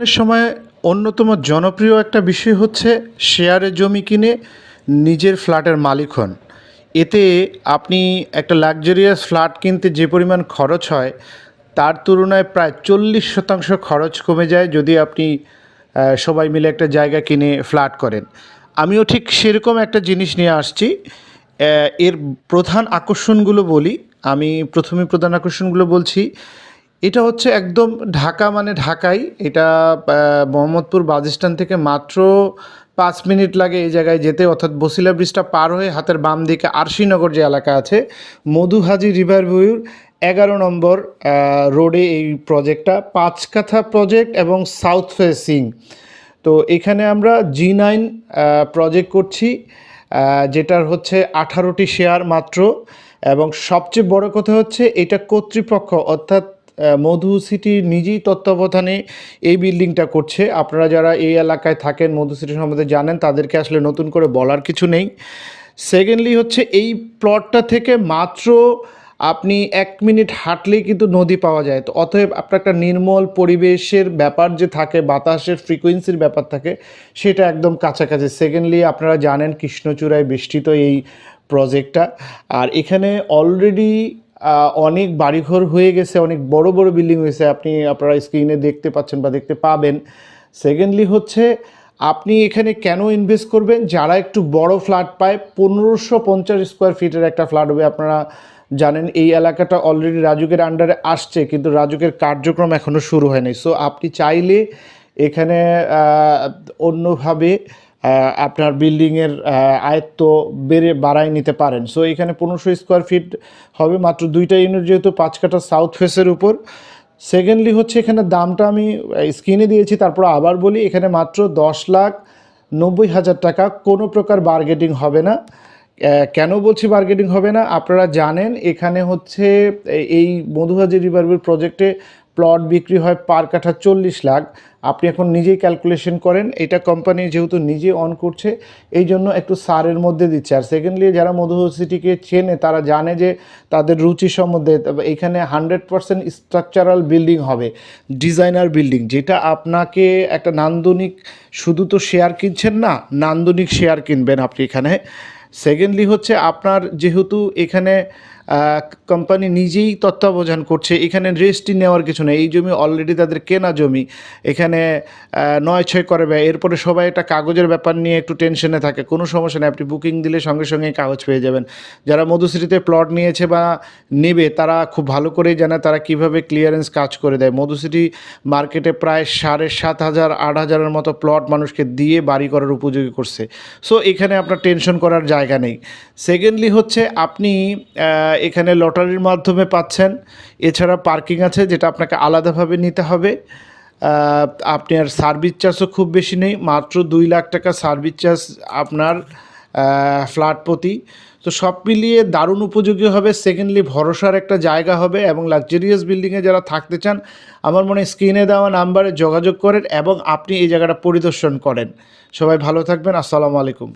সময় অন্যতম জনপ্রিয় একটা বিষয় হচ্ছে শেয়ারে জমি কিনে নিজের ফ্ল্যাটের মালিক হন। এতে আপনি একটা লাক্সারিয়াস ফ্ল্যাট কিনতে যে পরিমাণ খরচ হয়, তার তুলনায় প্রায় চল্লিশ শতাংশ খরচ কমে যায় যদি আপনি সবাই মিলে একটা জায়গা কিনে ফ্ল্যাট করেন। আমিও ঠিক সেরকম একটা জিনিস নিয়ে আসছি। এর প্রধান আকর্ষণগুলো বলি। আমি প্রথমে প্রধান আকর্ষণগুলো বলছি এটা হচ্ছে একদম ঢাকা মানে ঢাকাই। এটা মোহাম্মদপুর বাস স্ট্যান্ড থেকে মাত্র পাঁচ মিনিট লাগে এই জায়গায় যেতে। অর্থাৎ বসিলা ব্রিজটা পার হয়ে হাতের বাম দিকে আরশিনগর যে এলাকা আছে, মধুহাজি রিভার ভিউর এগারো নম্বর রোডে এই প্রজেক্টটা। পাঁচ কাঠা প্রজেক্ট এবং সাউথ ফেসিং। তো এখানে আমরা জি নাইন প্রজেক্ট করছি যেটার হচ্ছে আঠারোটি শেয়ার মাত্র। এবং সবচেয়ে বড় কথা হচ্ছে এটা কর্তৃপক্ষ, অর্থাৎ মধু সিটি নিজেই তত্ত্বাবধানে এই বিল্ডিংটা করছে। আপনারা যারা এই এলাকায় থাকেন, মধু সিটি সম্বন্ধে জানেন, তাদেরকে আসলে নতুন করে বলার কিছু নেই। সেকেন্ডলি হচ্ছে, এই প্লটটা থেকে মাত্র আপনি এক মিনিট হাঁটলেই কিন্তু নদী পাওয়া যায়। তো অতএব আপনার একটা নির্মল পরিবেশের ব্যাপার যে থাকে, বাতাসের ফ্রিকোয়েন্সির ব্যাপার থাকে, সেটা একদম কাছাকাছি। সেকেন্ডলি আপনারা জানেন কৃষ্ণচূড়ায় বেষ্টিত এই প্রজেক্টটা আর এখানে অলরেডি অনেক বাড়িঘর হয়ে গেছে, অনেক বড় বড় বিল্ডিং হয়েছে। আপনি, আপনারা স্ক্রিনে দেখতে পাচ্ছেন বা দেখতে পাবেন। সেকেন্ডলি হচ্ছে, আপনি এখানে কেন ইনভেস্ট করবেন? যারা একটু বড় ফ্ল্যাট পায়, পনেরোশো পঞ্চাশ স্কোয়ার ফিটের একটা ফ্ল্যাট হবে। আপনারা জানেন, এই এলাকাটা অলরেডি রাজুকের আন্ডারে আসছে, কিন্তু রাজুকের কার্যক্রম এখনও শুরু হয়নি। সো আপনি চাইলে এখানে অন্যভাবে আপনার বিল্ডিংয়ের আয়ত্ত বেড়ে বাড়াই নিতে পারেন। সো এখানে পনেরোশো স্কোয়ার ফিট হবে, মাত্র দুইটা ইউনিট যেহেতু পাঁচ কাঠা সাউথ ফেসের উপর। সেকেন্ডলি হচ্ছে এখানে দামটা আমি স্ক্রিনে দিয়েছি, তারপর আবার বলি, এখানে মাত্র দশ লাখ নব্বই হাজার টাকা কোনো প্রকার বার্গেটিং হবে না। কেন বলছি বার্গেটিং হবে না? আপনারা জানেন, এখানে হচ্ছে, এই মধুহাজি রিভারভিউ প্রজেক্টে প্লট বিক্রি হয় পার কাঠা চল্লিশ লাখ। আপনি এখন নিজেই ক্যালকুলেশন করেন, এটা কোম্পানি যেহেতু নিজে অন করছে, এই জন্য একটু সারের মধ্যে দিচ্ছে। আর সেকেন্ডলি যারা মধুসিটিকে চেনে, তারা জানে যে তাদের রুচি সম্বন্ধে এখানে হান্ড্রেড পার্সেন্ট স্ট্রাকচারাল বিল্ডিং হবে ডিজাইনার বিল্ডিং যেটা আপনাকে একটা নান্দনিক, শুধু তো শেয়ার কিনছেন না, নান্দনিক শেয়ার কিনবেন আপনি এখানে। সেকেন্ডলি হচ্ছে আপনার যেহেতু এখানে কোম্পানি নিজেই তত্ত্বাবধান করছে, এখানে রেস্টই নেওয়ার কিছু নেই, এই জমি অলরেডি তাদের কেনা জমি, এখানে নয় ছয় করে ব্যয়, এরপরে সবাই একটা কাগজের ব্যাপার নিয়ে একটু টেনশনে থাকে, কোনো সমস্যা নেই, আপনি বুকিং দিলে সঙ্গে সঙ্গে কাগজ পেয়ে যাবেন, যারা মধুশ্রীতে প্লট নিয়েছে বা নেবে, তারা খুব ভালো করেই জানে, তারা কীভাবে ক্লিয়ারেন্স কাজ করে দেয়, মধুশ্রী মার্কেটে প্রায় সাড়ে সাত হাজার, আট হাজারের মতো প্লট মানুষকে দিয়ে বাড়ি করার উপযোগী করছে সো এখানে আপনার টেনশন করার জায়গা নেই সেকেন্ডলি হচ্ছে আপনি এখানে লটারির মাধ্যমে পাচ্ছেন। এছাড়া পার্কিং আছে, যেটা আপনাকে আলাদাভাবে নিতে হবে। আপনার সার্ভিস চার্জও খুব বেশি নেই, মাত্র দুই লাখ টাকা সার্ভিস চার্জ আপনার ফ্ল্যাট প্রতি। তো সব মিলিয়ে দারুণ উপযোগী হবে। সেকেন্ডলি ভরসার একটা জায়গা হবে এবং লাক্সারিয়াস বিল্ডিংয়ে যারা থাকতে চান, আমার মনে হয় স্ক্রিনে দেওয়া নাম্বারে যোগাযোগ করেন এবং আপনি এই জায়গাটা পরিদর্শন করেন। সবাই ভালো থাকবেন। আসসালামু আলাইকুম।